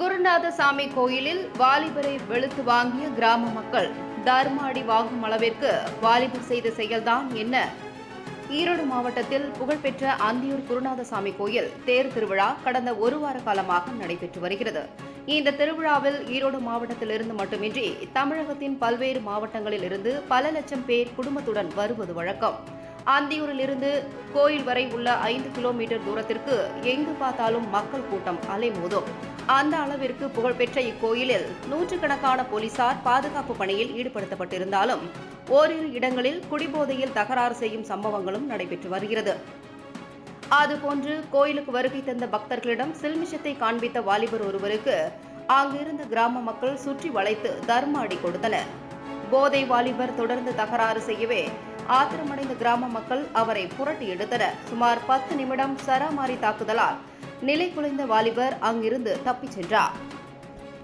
குருநாதசாமி கோயிலில் வாலிபரை வெளுத்து வாங்கிய கிராம மக்கள் தர்மாடி வாங்கும் அளவிற்கு வாலிபர் செய்த செயல்தான் என்ன? ஈரோடு மாவட்டத்தில் புகழ்பெற்ற அந்தியூர் குருநாதசாமி கோயில் தேர் திருவிழா கடந்த ஒரு வார காலமாக நடைபெற்று வருகிறது. இந்த திருவிழாவில் ஈரோடு மாவட்டத்திலிருந்து மட்டுமின்றி தமிழகத்தின் பல்வேறு மாவட்டங்களில் இருந்து பல லட்சம் பேர் குடும்பத்துடன் வருவது வழக்கம். அந்தியூரிலிருந்து கோயில் வரை உள்ள ஐந்து கிலோமீட்டர் தூரத்திற்கு எங்கு பார்த்தாலும் மக்கள் கூட்டம் அலைமோதும். அந்த அளவிற்கு புகழ்பெற்ற இக்கோயிலில் நூற்றுக்கணக்கான போலீசார் பாதுகாப்பு பணியில் ஈடுபடுத்தப்பட்டிருந்தாலும் ஓரிரு இடங்களில் குடிபோதையில் தகராறு செய்யும் சம்பவங்களும் நடைபெற்று வருகிறது. அதுபோன்று கோயிலுக்கு வருகை தந்த பக்தர்களிடம் சில்மிஷத்தை காண்பித்த வாலிபர் ஒருவருக்கு அங்கிருந்த கிராம மக்கள் சுற்றி வளைத்து தர்ம அடி கொடுத்தனர். போதை வாலிபர் தொடர்ந்து தகராறு செய்யவே ஆத்திரமடைந்த கிராம மக்கள் அவரை புரட்டி எடுத்தனர். சுமார் பத்து நிமிடம் சராமாரி தாக்குதலால் நிலை குலைந்த வாலிபர் அங்கிருந்து தப்பிச் சென்றார்.